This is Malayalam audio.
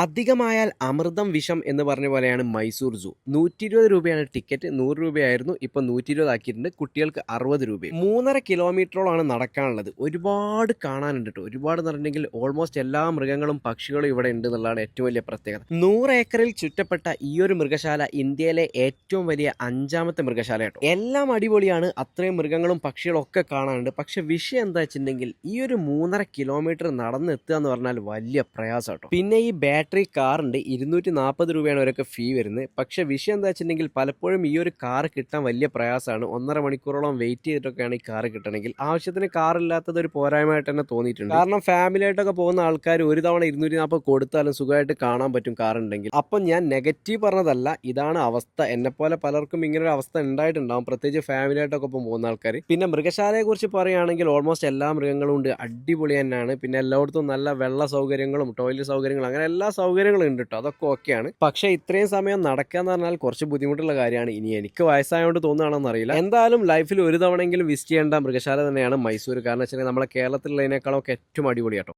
അധികമായാൽ അമൃതം വിഷം എന്ന് പറഞ്ഞ പോലെയാണ് മൈസൂർ സൂ. നൂറ്റി ഇരുപത് രൂപയാണ് ടിക്കറ്റ്. നൂറ് രൂപയായിരുന്നു. ഇപ്പൊ നൂറ്റി ഇരുപത് ആക്കിയിട്ടുണ്ട്. കുട്ടികൾക്ക് അറുപത് രൂപ മൂന്നര കിലോമീറ്ററോളാണ് നടക്കാനുള്ളത്. ഒരുപാട് കാണാനുണ്ട് കേട്ടോ ഒരുപാട് എന്ന് പറഞ്ഞിട്ടുണ്ടെങ്കിൽ ഓൾമോസ്റ്റ് എല്ലാ മൃഗങ്ങളും പക്ഷികളും ഇവിടെ ഉണ്ട് എന്നുള്ളതാണ് ഏറ്റവും വലിയ പ്രത്യേകത. നൂറ് ഏക്കറിൽ ചുറ്റപ്പെട്ട ഈ ഒരു മൃഗശാല ഇന്ത്യയിലെ ഏറ്റവും വലിയ അഞ്ചാമത്തെ മൃഗശാല കേട്ടോ എല്ലാം അടിപൊളിയാണ്. അത്രയും മൃഗങ്ങളും പക്ഷികളും ഒക്കെ കാണാനുണ്ട്. പക്ഷെ വിഷയം എന്താ വെച്ചിട്ടുണ്ടെങ്കിൽ ഈ ഒരു മൂന്നര കിലോമീറ്റർ നടന്നെത്തുക എന്ന് പറഞ്ഞാൽ വലിയ പ്രയാസം കേട്ടോ പിന്നെ ഈ ബാറ്ററി കാറിന്റെ ഇരുന്നൂറ്റി നാൽപ്പത് രൂപയാണ് അവരൊക്കെ ഫീ വരുന്നത്. പക്ഷെ വിഷയം എന്താ വെച്ചിട്ടുണ്ടെങ്കിൽ പലപ്പോഴും ഈ ഒരു കാർ കിട്ടാൻ വലിയ പ്രയാസമാണ്. ഒന്നര മണിക്കൂറോളം വെയിറ്റ് ചെയ്തിട്ടൊക്കെയാണ് ഈ കാർ കിട്ടണമെങ്കിൽ. ആവശ്യത്തിന് കാർ ഇല്ലാത്തത് ഒരു പോരായ്മയായിട്ട് തന്നെ തോന്നിയിട്ടുണ്ട്. കാരണം ഫാമിലി ആയിട്ടൊക്കെ പോകുന്ന ആൾക്കാർ ഒരു തവണ ഇരുന്നൂറ്റി നാൽപ്പത് കൊടുത്താലും സുഖമായിട്ട് കാണാൻ പറ്റും കാർ ഉണ്ടെങ്കിൽ. അപ്പം ഞാൻ നെഗറ്റീവ് പറഞ്ഞതല്ല ഇതാണ് അവസ്ഥ. എന്നെപ്പോലെ പോലെ പലർക്കും ഇങ്ങനൊരു അവസ്ഥ ഉണ്ടായിട്ടുണ്ടാവും. പ്രത്യേകിച്ച് ഫാമിലി ആയിട്ടൊക്കെ ഒപ്പം പോകുന്ന ആൾക്കാർ. പിന്നെ മൃഗശാലയെ കുറിച്ച് പറയുകയാണെങ്കിൽ ഓൾമോസ്റ്റ് എല്ലാ മൃഗങ്ങളും ഉണ്ട്. അടിപൊളി തന്നെയാണ്. പിന്നെ എല്ലായിടത്തും നല്ല വെള്ള സൗകര്യങ്ങളും ടോയ്ലറ്റ് സൗകര്യങ്ങളും അങ്ങനെ എല്ലാ സൗകര്യങ്ങളും ഉണ്ട് കേട്ടോ അതൊക്കെ ഓക്കെയാണ്. പക്ഷേ ഇത്രയും സമയം നടക്കുക എന്ന് പറഞ്ഞാൽ കുറച്ച് ബുദ്ധിമുട്ടുള്ള കാര്യമാണ്. ഇനി എനിക്ക് വയസ്സായതുകൊണ്ട് തോന്നുകയാണെന്ന് അറിയില്ല. എന്തായാലും ലൈഫിൽ ഒരു തവണയെങ്കിലും വിസിറ്റ് ചെയ്യേണ്ട മൃഗശാല തന്നെയാണ് മൈസൂർ. കാരണം വെച്ചാൽ നമ്മളെ കേരളത്തിലുള്ളതിനേക്കാളൊക്കെ ഏറ്റവും അടിപൊളി കേട്ടോ